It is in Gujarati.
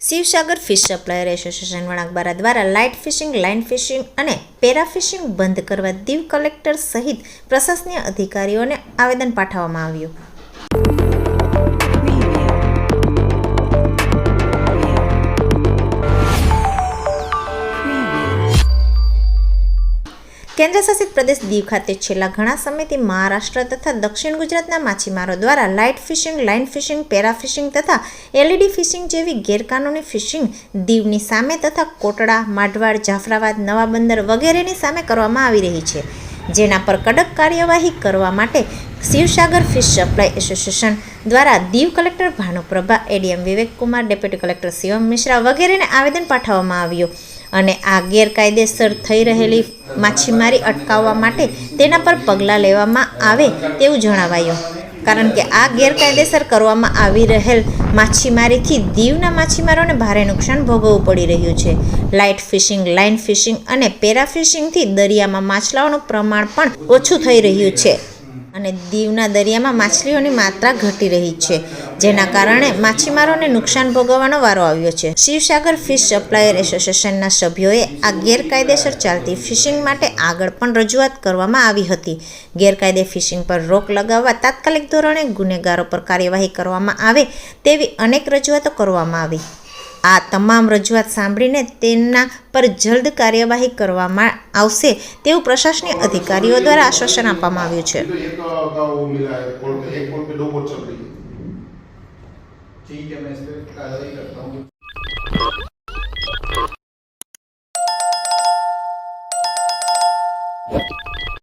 Shivsagar fish supplier association Vanakbara દ્વારા લાઇટ ફિશિંગ લાઇન ફિશિંગ અને પેરા ફિશિંગ બંધ કરવા દીવ કલેક્ટર સહિત પ્રશાસનીય અધિકારીઓને આવેદન પાઠવવામાં આવ્યું. કેન્દ્રશાસિત પ્રદેશ દીવ ખાતે છેલ્લા ઘણા સમયથી મહારાષ્ટ્ર તથા દક્ષિણ ગુજરાતના માછીમારો દ્વારા light fishing, line fishing, para fishing તથા એલઈડી ફિશિંગ જેવી ગેરકાનૂની ફિશિંગ દીવની સામે તથા કોટડા, માઢવાડ, જાફરાબાદ, નવા બંદર વગેરેની સામે કરવામાં આવી રહી છે, જેના પર કડક કાર્યવાહી કરવા માટે શિવસાગર ફિશ સપ્લાય એસોસિએશન દ્વારા Diu collector Bhanuprabha, ADM Vivekkumar, deputy collector Shivam Mishra વગેરેને આવેદન પાઠવવામાં આવ્યું. અને આ ગેરકાયદેસર થઈ રહેલી માછીમારી અટકાવવા માટે તેના પર પગલાં લેવામાં આવે તેવું જણાવાયું. કારણ કે આ ગેરકાયદેસર કરવામાં આવી રહેલ માછીમારીથી દીવના માછીમારોને ભારે નુકસાન ભોગવવું પડી રહ્યું છે. લાઇટ ફિશિંગ, લાઇન ફિશિંગ અને પેરા ફિશિંગથી દરિયામાં માછલાઓનું પ્રમાણ પણ ઓછું થઈ રહ્યું છે. અને દીવના દરિયામાં માછલીઓની માત્રા ઘટી રહી છે, જેના કારણે માછીમારોને નુકસાન ભોગવવાનો વારો આવ્યો છે. શિવસાગર ફિશ સપ્લાયર એસોસિએશનના સભ્યોએ આ ગેરકાયદેસર ચાલતી ફિશિંગ માટે આગળ પણ રજૂઆત કરવામાં આવી હતી. ગેરકાયદે ફિશિંગ પર રોક લગાવવા તાત્કાલિક ધોરણે ગુનેગારો પર કાર્યવાહી કરવામાં આવે તેવી અનેક રજૂઆતો કરવામાં આવી. આ તમામ રજૂઆત સાંભળીને તેના પર જલ્દ કાર્યવાહી કરવામાં આવશે તેવું પ્રશાસનિક અધિકારીઓ દ્વારા આશ્વાસન આપવામાં આવ્યું છે. ठीक है